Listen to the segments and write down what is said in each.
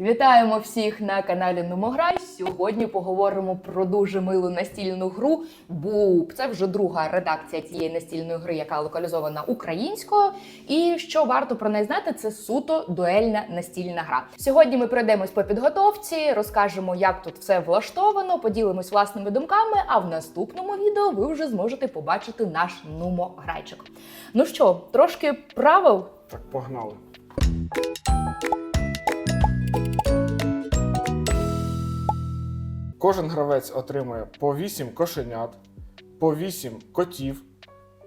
Вітаємо всіх на каналі Нумограй. Сьогодні поговоримо про дуже милу настільну гру Буп. Це вже друга редакція цієї настільної гри, яка локалізована українською. І що варто про неї знати, це суто дуельна настільна гра. Сьогодні ми пройдемось по підготовці, розкажемо, як тут все влаштовано, поділимось власними думками. А в наступному відео ви вже зможете побачити наш нумограйчик. Ну що, трошки правил Так, погнали. Кожен гравець отримує по 8 кошенят, по 8 котів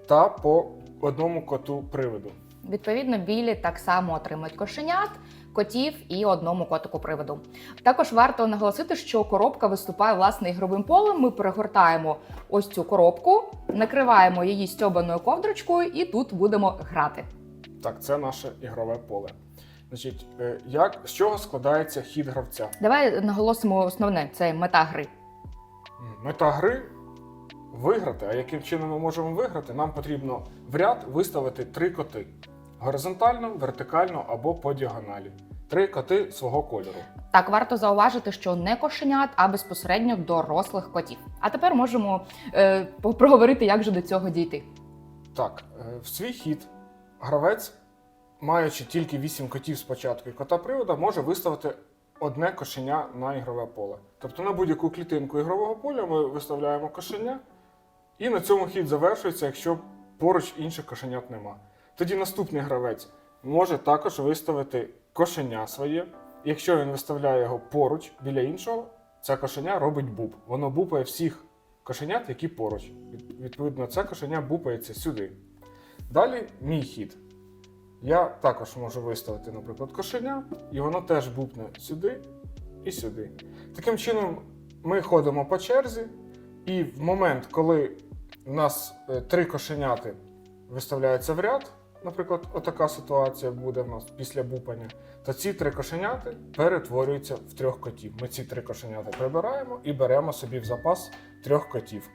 та по одному коту привиду. Відповідно, білі так само отримують кошенят, котів і одному котику приводу. Також варто наголосити, що коробка виступає власне ігровим полем. Ми перегортаємо ось цю коробку, накриваємо її стьобаною ковдрочкою, і тут будемо грати. Так, це наше ігрове поле. Значить, е, як, з чого складається хід гравця? Давай наголосимо основне: це мета гри. Мета гри виграти. А яким чином ми можемо виграти? Нам потрібно в ряд виставити три коти: горизонтально, вертикально або по діагоналі. Три коти свого кольору. Так, варто зауважити, що не кошенят, а безпосередньо дорослих котів. А тепер можемо е, проговорити, як же до цього дійти. Так, е, в свій хід гравець, маючи тільки 8 котів спочатку і кота привода, може виставити одне кошеня на ігрове поле. Тобто на будь-яку клітинку ігрового поля ми виставляємо кошеня, і на цьому хід завершується, якщо поруч інших кошенят нема. Тоді наступний гравець може також виставити кошеня своє. Якщо він виставляє його поруч біля іншого, це кошеня робить буб. Воно бупає всіх кошенят, які поруч. Відповідно, це кошеня бупається сюди. Далі мій хід. Я також можу виставити, наприклад, кошеня, і воно теж бупне сюди і сюди. Таким чином, ми ходимо по черзі, і в момент, коли у нас е, три кошеняти виставляються в ряд, наприклад, отака ситуація буде в нас після бупання, то ці три кошеняти перетворюються в трьох котів. Ми ці три кошеняти прибираємо і беремо собі в запас трьох котів.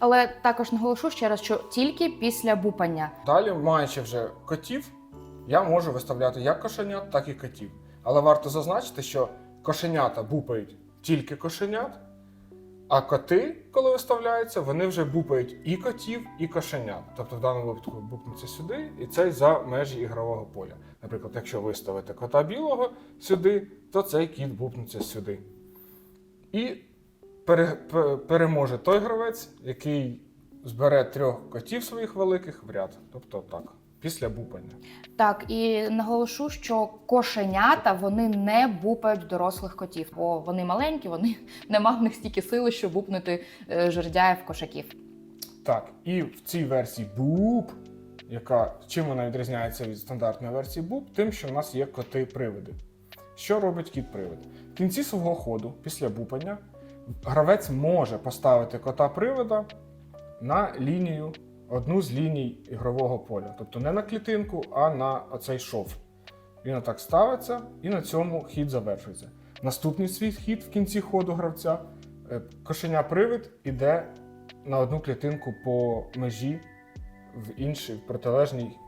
Але також наголошу ще раз, що тільки після бупання. Далі, маючи вже котів, я можу виставляти як кошенят, так і котів. Але варто зазначити, що кошенята бупають тільки кошенят, а коти, коли виставляються, вони вже бупають і котів, і кошенят. Тобто в даному випадку бупнеться сюди, і це за межі ігрового поля. Наприклад, якщо виставити кота білого сюди, то цей кіт бупнеться сюди. І пере- переможе той гравець, який збере трьох котів своїх великих в ряд. Тобто так, після бупання. Так, і наголошу, що кошенята вони не бупають дорослих котів, бо вони маленькі, вони нема в них стільки сили, щоб бупнути е, жердяїв кошаків. Так, і в цій версії буп, яка чим вона відрізняється від стандартної версії буп, тим, що в нас є коти-привиди. Що робить кіт-привид? В кінці свого ходу, після бупання, гравець може поставити кота-привида на лінію, одну з ліній ігрового поля. Тобто не на клітинку, а на оцей шов. Він отак ставиться, і на цьому хід завершується. Наступний свій хід в кінці ходу гравця е, кошеня-привид іде на одну клітинку по межі в інший в протилежний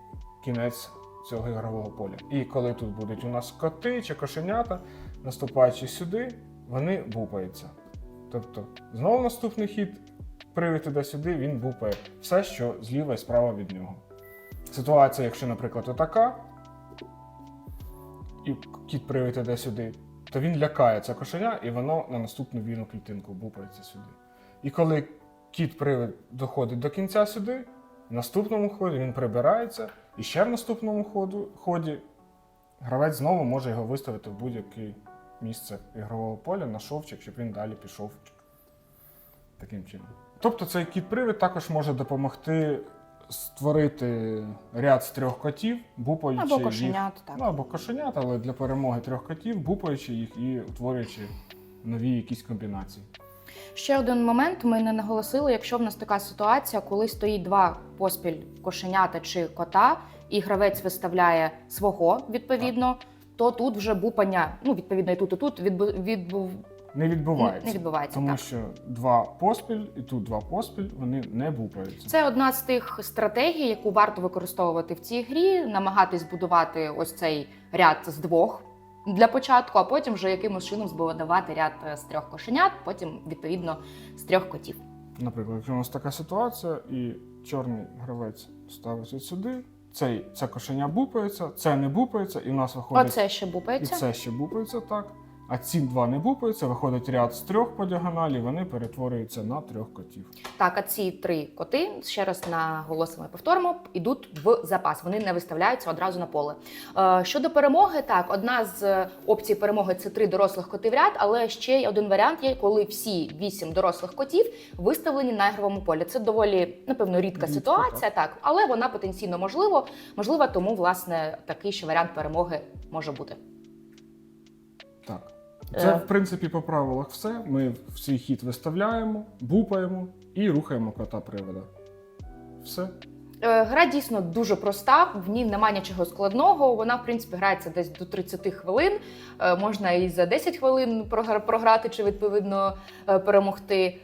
кінець цього ігрового поля. І коли тут будуть у нас коти чи кошенята, наступаючи сюди, вони бупаються. Тобто, знову наступний хід, привід іде сюди, він бупає все, що зліва і справа від нього. Ситуація, якщо, наприклад, отака, і кіт привід іде сюди, то він лякає це кошеня, і воно на наступну вільну клітинку бупається сюди. І коли кіт привид доходить до кінця сюди, в наступному ході він прибирається, і ще в наступному ходу, ході гравець знову може його виставити в будь-яке місце ігрового поля на шовчик, щоб він далі пішов таким чином. Тобто цей кіт-привид також може допомогти створити ряд з трьох котів, бупаючи Або їх. так. Ну, або кошенят, але для перемоги трьох котів, бупаючи їх і утворюючи нові якісь комбінації. Ще один момент ми не наголосили, якщо в нас така ситуація, коли стоїть два поспіль кошенята чи кота, і гравець виставляє свого відповідно, то тут вже бупання, ну відповідно, і тут, і тут відбу- відбув Не відбувається. не відбувається. Тому так. що два поспіль і тут два поспіль, вони не бупаються. Це одна з тих стратегій, яку варто використовувати в цій грі, намагатись будувати ось цей ряд з двох для початку, а потім вже якимось чином збудувати ряд е, з трьох кошенят, потім відповідно з трьох котів. Наприклад, якщо у нас така ситуація, і чорний гравець ставиться сюди, цей, це кошеня бупається, це не бупається, і в нас виходить Оце ще і бупається. це ще бупається так. А ці два не бупаються, виходить ряд з трьох по діагоналі, вони перетворюються на трьох котів. Так, а ці три коти, ще раз наголосимо і повторимо, йдуть в запас. Вони не виставляються одразу на поле. Е, щодо перемоги, так, одна з е, опцій перемоги це три дорослих коти в ряд, але ще й один варіант є, коли всі вісім дорослих котів виставлені на ігровому полі. Це доволі, напевно, рідка Рідко, ситуація, так. але вона потенційно можливо, можлива, тому власне такий ще варіант перемоги може бути. Так. Це, Е. в принципі, по правилах все. Ми в свій хід виставляємо, бупаємо і рухаємо кота привода. Все. Е, Гра дійсно дуже проста, в ній немає нічого складного. Вона, в принципі, грається десь до 30 хвилин. Е, Можна і за 10 хвилин програ- програти чи відповідно перемогти.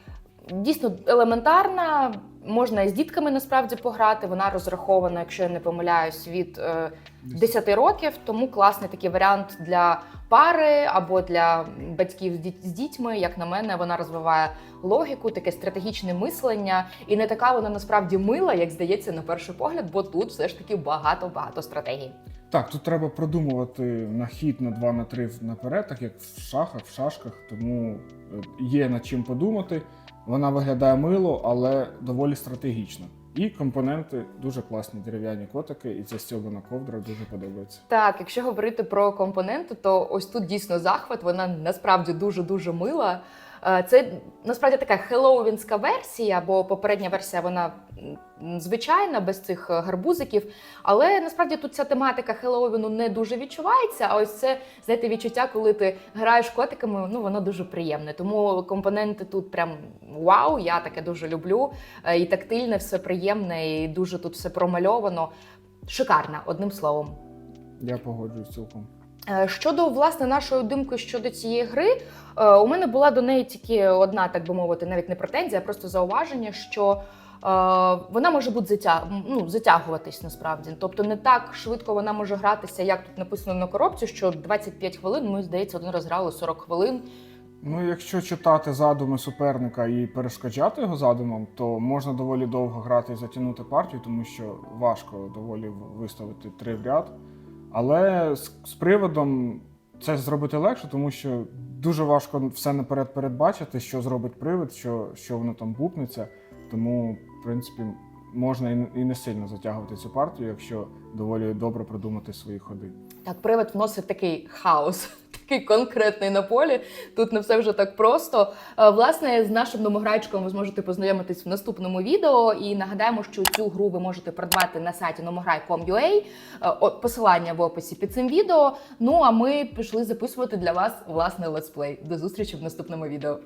Дійсно елементарна. Можна і з дітками насправді пограти. Вона розрахована, якщо я не помиляюсь, від е, 10 років. Тому класний такий варіант для пари або для батьків з діт- з дітьми. Як на мене, вона розвиває логіку, таке стратегічне мислення, і не така вона насправді мила, як здається на перший погляд, бо тут все ж таки багато багато стратегій. Так, тут треба продумувати на хід на 2 на 3 наперед, так як в шахах, в шашках, тому е, є над чим подумати. Вона виглядає мило, але доволі стратегічно. І компоненти дуже класні дерев'яні котики, і ця стьобана ковдра дуже подобається. Так, якщо говорити про компоненти, то ось тут дійсно захват. Вона насправді дуже дуже мила. Е, Це насправді така хеллоуінська версія, бо попередня версія вона звичайна, без цих е, гарбузиків. Але насправді тут ця тематика Хеллоуіну не дуже відчувається. А ось це знаєте, відчуття, коли ти граєш котиками, ну воно дуже приємне. Тому компоненти тут прям вау, я таке дуже люблю. Е, І тактильне, все приємне, і дуже тут все промальовано. Шикарна, одним словом. Я погоджуюсь цілком. Е, Щодо власне нашої думки щодо цієї гри, у мене була до неї тільки одна, так би мовити, навіть не претензія, а просто зауваження, що вона може бути затяг... ну, затягуватись насправді. Тобто не так швидко вона може гратися, як тут написано на коробці, що 25 хвилин. Ми здається, один раз грали 40 хвилин. Ну, якщо читати задуми суперника і перешкоджати його задумам, то можна доволі довго грати і затягнути партію, тому що важко доволі виставити три в ряд. Але з, з приводом це зробити легше, тому що дуже важко все наперед передбачити, що зробить привид, що, що воно там бупнеться. Тому, в принципі, можна і не- сильно затягувати цю партію, якщо доволі добре продумати свої ходи. Так, привид вносить такий хаос, такий конкретний на полі. Тут не все вже так просто. Е, Власне, з нашим номограйчиком ви зможете познайомитись в наступному відео. І нагадаємо, що цю гру ви можете придбати на сайті nomogrай.com.ua. Е, Посилання в описі під цим відео. Ну а ми пішли записувати для вас власне летсплей. До зустрічі в наступному відео.